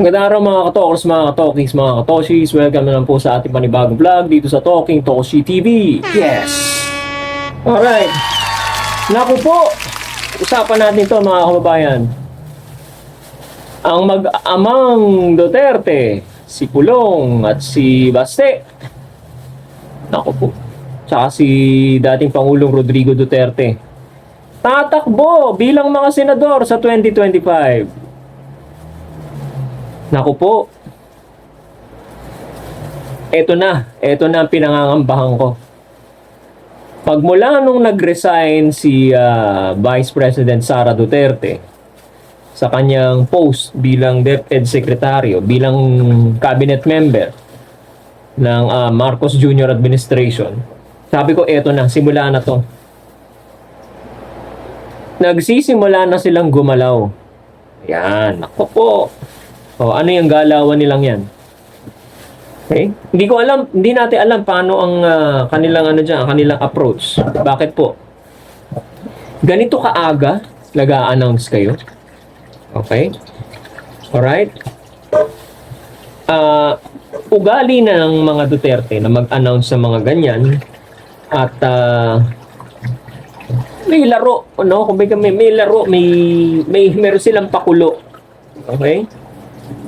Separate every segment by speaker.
Speaker 1: Magandang araw mga katokers, mga katokings, mga katoshis. Welcome na lang po sa ating panibagong vlog dito sa Talking Toshi TV. Yes! Alright. Naku po, usapan natin to mga kababayan. Ang mag-amang Duterte, si Pulong at si Baste. Naku po. Tsaka si dating Pangulong Rodrigo Duterte. Tatakbo bilang mga senador sa 2025. Naku po. Eto na. Eto na ang pinangangambahan ko. Pagmula nung nag-resign si ah, Vice President Sara Duterte sa kanyang post bilang DepEd Secretary o bilang cabinet member ng ah, Marcos Jr. Administration, sabi ko, eto na, simula na to. Nagsisimula na silang gumalaw. Yan, ako po. O, ano yung galawan nilang yan? Okay? Hindi ko alam, hindi natin alam paano ang ah, kanilang ano diyan, kanilang approach. Bakit po? Ganito kaaga nag-a-announce kayo. Okay? Alright? Ah, ugali ng mga Duterte na mag-announce sa mga ganyan at ah, may laro, no? Kung may, may, may laro, may, may meron silang pakulo. Okay?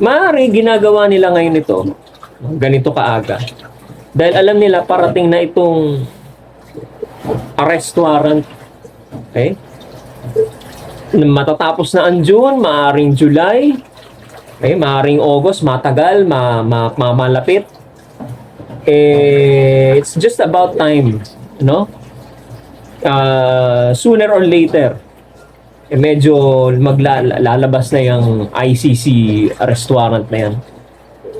Speaker 1: Maaari ginagawa nila ngayon ito ganito kaaga. Dahil alam nila parating na itong arrest warrant. Okay? Matatapos na ang June, maaring July, okay, maaring August, matagal, ma, ma, mamalapit. Eh, it's just about time, no? Uh, sooner or later, eh, medyo maglalabas na yung ICC arrest warrant na yan.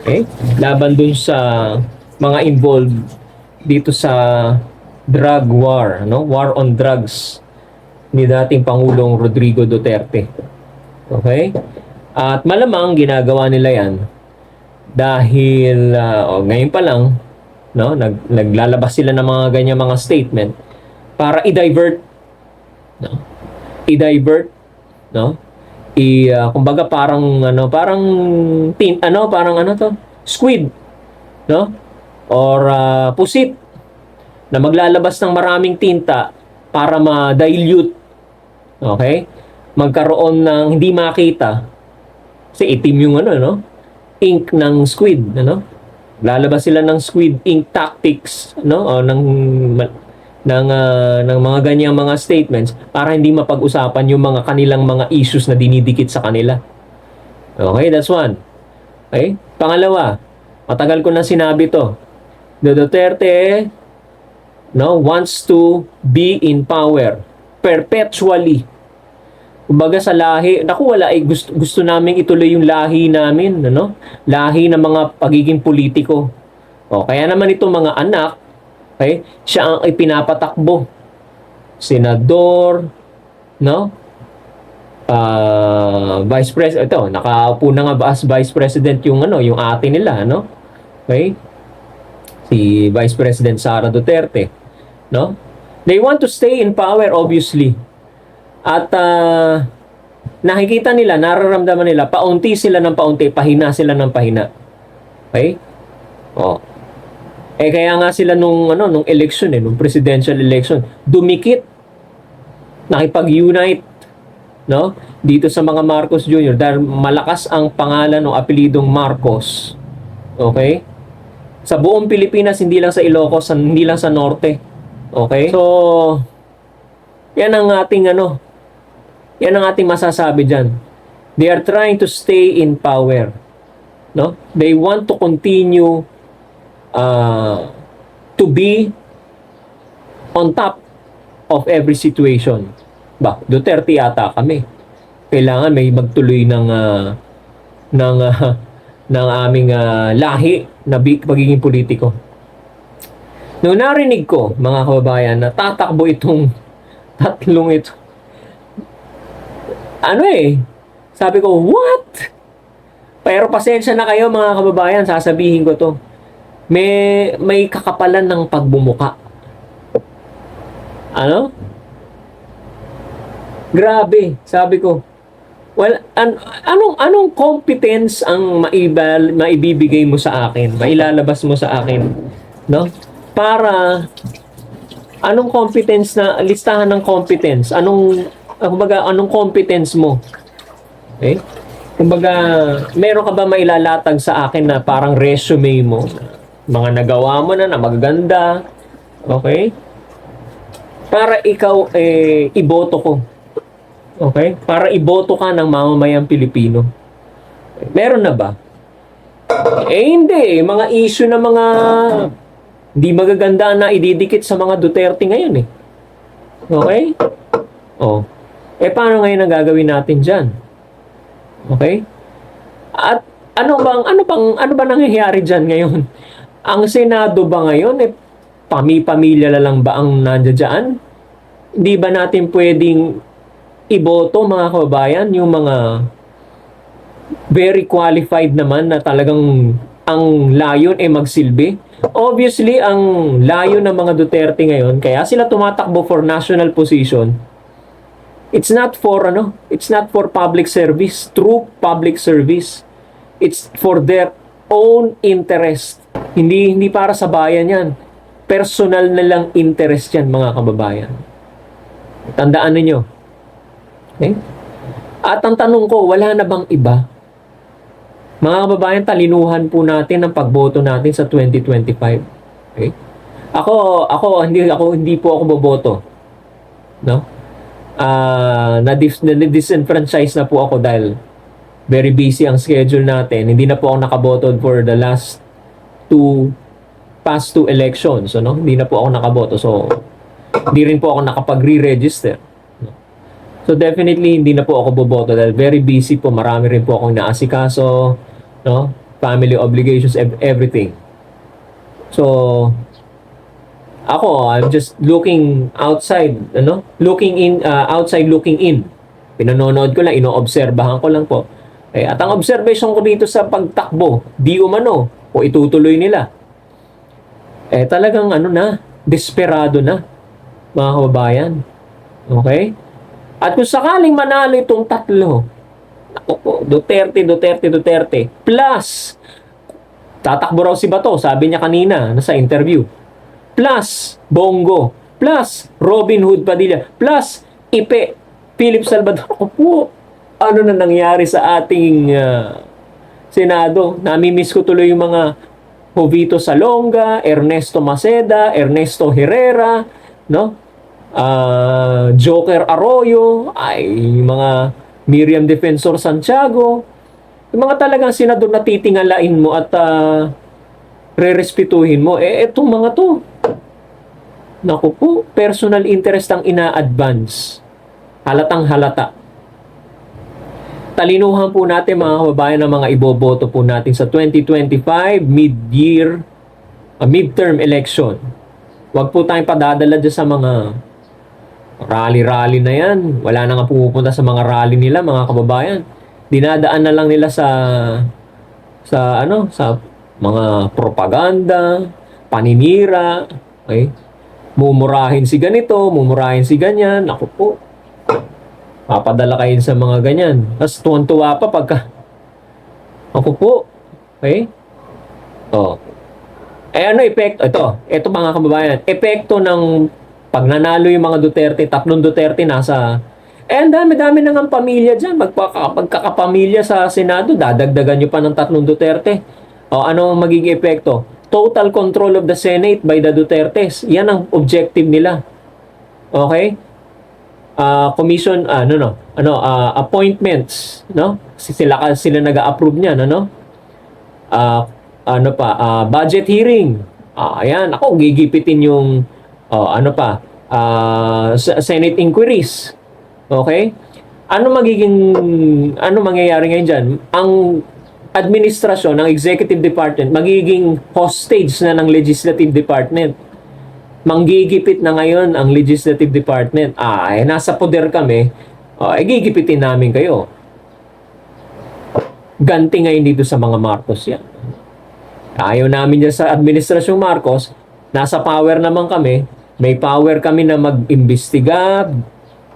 Speaker 1: Okay? Laban dun sa mga involved dito sa drug war, no? War on drugs ni dating Pangulong Rodrigo Duterte. Okay? At malamang ginagawa nila 'yan dahil ah, oh, ngayon pa lang no, nag, naglalabas sila ng mga ganyan mga statement para i-divert no? I-divert no? i ah, kumbaga parang ano parang tin ano parang ano to? Squid no? Or ah, pusit na maglalabas ng maraming tinta para ma-dilute okay? Magkaroon ng hindi makita kasi itim yung ano no? Ink ng squid ano? Lalabas sila ng squid ink tactics no? O ng ng ah, ng mga ganyang mga statements para hindi mapag-usapan yung mga kanilang mga issues na dinidikit sa kanila. Okay, that's one. Okay? Pangalawa, matagal ko na sinabi to. The Duterte no, wants to be in power perpetually. Kumbaga sa lahi, naku wala eh, gusto, gusto namin ituloy yung lahi namin, ano? Lahi ng mga pagiging politiko. O, kaya naman ito mga anak, okay, siya ang ipinapatakbo. Senador, no? Ah, Vice President, ito, nakaupo na nga as Vice President yung ano, yung ate nila, no? Okay? Si Vice President Sara Duterte, no? They want to stay in power obviously. At ah, nakikita nila, nararamdaman nila, paunti sila ng paunti, pahina sila ng pahina. Okay? Oh. Eh kaya nga sila nung ano nung election eh, nung presidential election, dumikit nakipag-unite no? Dito sa mga Marcos Jr. dahil malakas ang pangalan o apelidong Marcos. Okay? Sa buong Pilipinas, hindi lang sa Ilocos, hindi lang sa Norte. Okay? So, yan ang ating ano, yan ang ating masasabi dyan. They are trying to stay in power. No? They want to continue uh, to be on top of every situation. Ba, Duterte yata kami. Kailangan may magtuloy ng ah, ng ah, ng aming ah, lahi na pagiging politiko. Nung narinig ko, mga kababayan, na tatakbo itong tatlong ito. Ano eh, sabi ko, what? Pero pasensya na kayo mga kababayan, sasabihin ko to. May, may kakapalan ng pagbumuka. Ano? Grabe, sabi ko. Well, an- anong anong competence ang maibal, maibibigay mo sa akin, mailalabas mo sa akin, no? Para anong competence na listahan ng competence? Anong kumbaga anong competence mo? Okay? Kumbaga, meron ka ba mailalatag sa akin na parang resume mo? Mga nagawa mo na na magaganda. Okay? Para ikaw eh iboto ko. Okay? Para iboto ka ng mamamayang Pilipino. Meron na ba? Eh hindi. Mga issue na mga hindi magaganda na ididikit sa mga Duterte ngayon eh. Okay? Oh. Eh paano ngayon ang gagawin natin dyan? Okay? At ano bang ano bang ano ba nangyayari diyan ngayon? Ang Senado ba ngayon eh pami-pamilya lang ba ang nandiyan? Hindi ba natin pwedeng iboto mga kababayan yung mga very qualified naman na talagang ang layon ay magsilbi? Obviously, ang layon ng mga Duterte ngayon, kaya sila tumatakbo for national position, It's not for ano, it's not for public service, true public service. It's for their own interest. Hindi hindi para sa bayan 'yan. Personal na lang interest 'yan, mga kababayan. Tandaan ninyo. Okay? At ang tanong ko, wala na bang iba? Mga kababayan, talinuhan po natin ang pagboto natin sa 2025. Okay? Ako, ako hindi ako hindi po ako boboto. No? ah na, dis- na disenfranchise na po ako dahil very busy ang schedule natin. Hindi na po ako nakaboto for the last two past two elections, no? Hindi na po ako nakaboto. So, hindi rin po ako nakapag-re-register. So, definitely, hindi na po ako boboto dahil very busy po. Marami rin po akong naasikaso, no? Family obligations, ev- everything. So, ako, I'm just looking outside, ano? Looking in, uh, outside looking in. Pinanonood ko lang, inoobserbahan ko lang po. Eh, at ang observation ko dito sa pagtakbo, di umano, o itutuloy nila. Eh, talagang ano na, desperado na, mga kababayan. Okay? At kung sakaling manalo itong tatlo, ako po, Duterte, Duterte, Duterte, plus, tatakbo raw si Bato, sabi niya kanina, nasa interview, plus Bongo, plus Robin Hood Padilla, plus Ipe, Philip Salvador. Ako po, ano na nangyari sa ating ah, Senado? Namimiss ko tuloy yung mga Jovito Salonga, Ernesto Maceda, Ernesto Herrera, no? Ah, Joker Arroyo, ay mga Miriam Defensor Santiago, yung mga talagang senador na titingalain mo at ah, rerespetuhin mo, eh, etong mga to, Naku po, personal interest ang ina-advance. Halatang halata. Talinuhan po natin mga kababayan ng mga iboboto po natin sa 2025 mid-year, uh, midterm election. Huwag po tayong padadala dyan sa mga rally-rally na yan. Wala na nga pumupunta sa mga rally nila mga kababayan. Dinadaan na lang nila sa sa ano sa mga propaganda, paninira, okay? mumurahin si ganito, mumurahin si ganyan. Ako po, papadala kayo sa mga ganyan. Tapos tuwan-tuwa pa pagka, ako po, okay? Oh. Eh ano epekto? Ito, ito mga kababayan. Epekto ng pag nanalo yung mga Duterte, tatlong Duterte nasa eh, ang dami-dami na ng pamilya dyan. Magpaka, sa Senado, dadagdagan nyo pa ng tatlong Duterte. O, ano ang magiging epekto? Total control of the Senate by the Dutertes. Yan ang objective nila. Okay? Ah, commission, ano no, ano, ah, appointments, no? Si- Sila sila nag-approve niyan, ano? Ah, ano pa, ah, budget hearing. Ah, ayan, ako gigipitin yung oh, ano pa, ah, sa- Senate inquiries. Okay? Ano magiging ano mangyayari ngayon diyan? Ang administrasyon ng executive department magiging hostage na ng legislative department. Manggigipit na ngayon ang legislative department. Ah, eh, nasa poder kami. Oh, eh, gigipitin namin kayo. Ganti ngayon dito sa mga Marcos yan. Ayaw namin dyan sa administrasyong Marcos. Nasa power naman kami. May power kami na mag-imbestiga.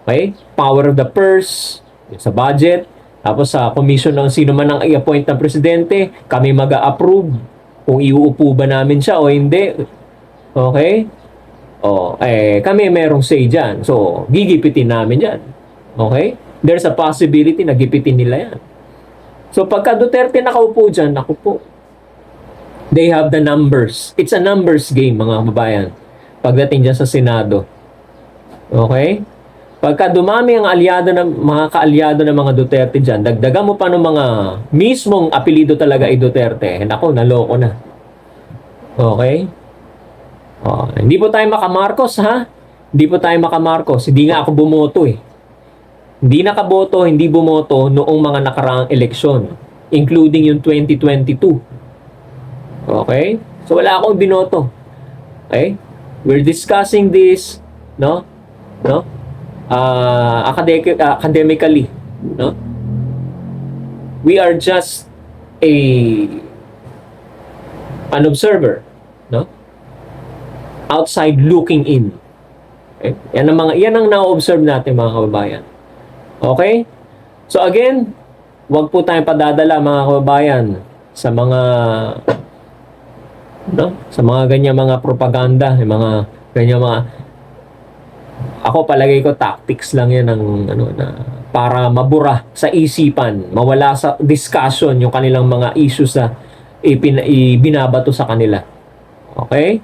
Speaker 1: Okay? Power of the purse. Sa budget. Tapos sa commission ng sino man ang i-appoint ng presidente, kami mag-approve kung iuupo ba namin siya o hindi. Okay? O, eh, kami merong say dyan. So, gigipitin namin yan. Okay? There's a possibility na gipitin nila yan. So, pagka Duterte nakaupo dyan, naku po, they have the numbers. It's a numbers game, mga kababayan. Pagdating dyan sa Senado. Okay? Pagka dumami ang aliado ng mga kaalyado ng mga Duterte dyan, dagdagan mo pa ng mga mismong apelido talaga ay Duterte. Nako, naloko na. Okay? Oh, hindi po tayo makamarcos ha? Hindi po tayo makamarcos. Hindi nga ako bumoto eh. Hindi nakaboto, hindi bumoto noong mga nakaraang eleksyon, including yung 2022. Okay? So wala akong binoto. Okay? We're discussing this, no? No? Uh, academic, academically, no? We are just a an observer? Outside looking in. Okay? Yan ang mga yan ang na-observe natin mga kababayan. Okay? So again, wag po tayong padadala mga kababayan sa mga no? Sa mga ganyan mga propaganda, yung mga ganyan mga ako palagay ko tactics lang yan ng ano na para mabura sa isipan, mawala sa discussion yung kanilang mga issues na ibinabato sa kanila. Okay?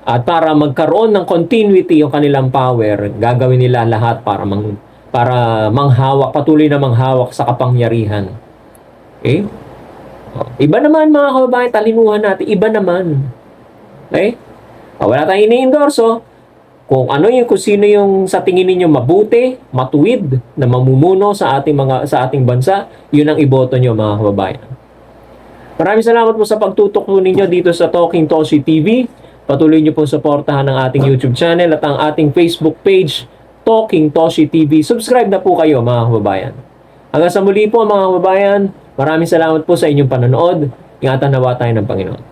Speaker 1: At para magkaroon ng continuity yung kanilang power, gagawin nila lahat para mang para manghawak, patuloy na manghawak sa kapangyarihan. Okay? O, Iba naman mga kababayan, talinuhan natin, iba naman. Okay? O, Wala tayong ini-endorso. Kung ano yung kung sino yung sa tingin ninyo mabuti, matuwid na mamumuno sa ating mga sa ating bansa, yun ang iboto nyo mga kababayan. Maraming salamat po sa pagtutok ninyo dito sa Talking Toshi TV. Patuloy nyo po suportahan ang ating YouTube channel at ang ating Facebook page, Talking Toshi TV. Subscribe na po kayo mga kababayan. Hanggang sa muli po mga kababayan, maraming salamat po sa inyong panonood. Ingatan nawa tayo ng Panginoon.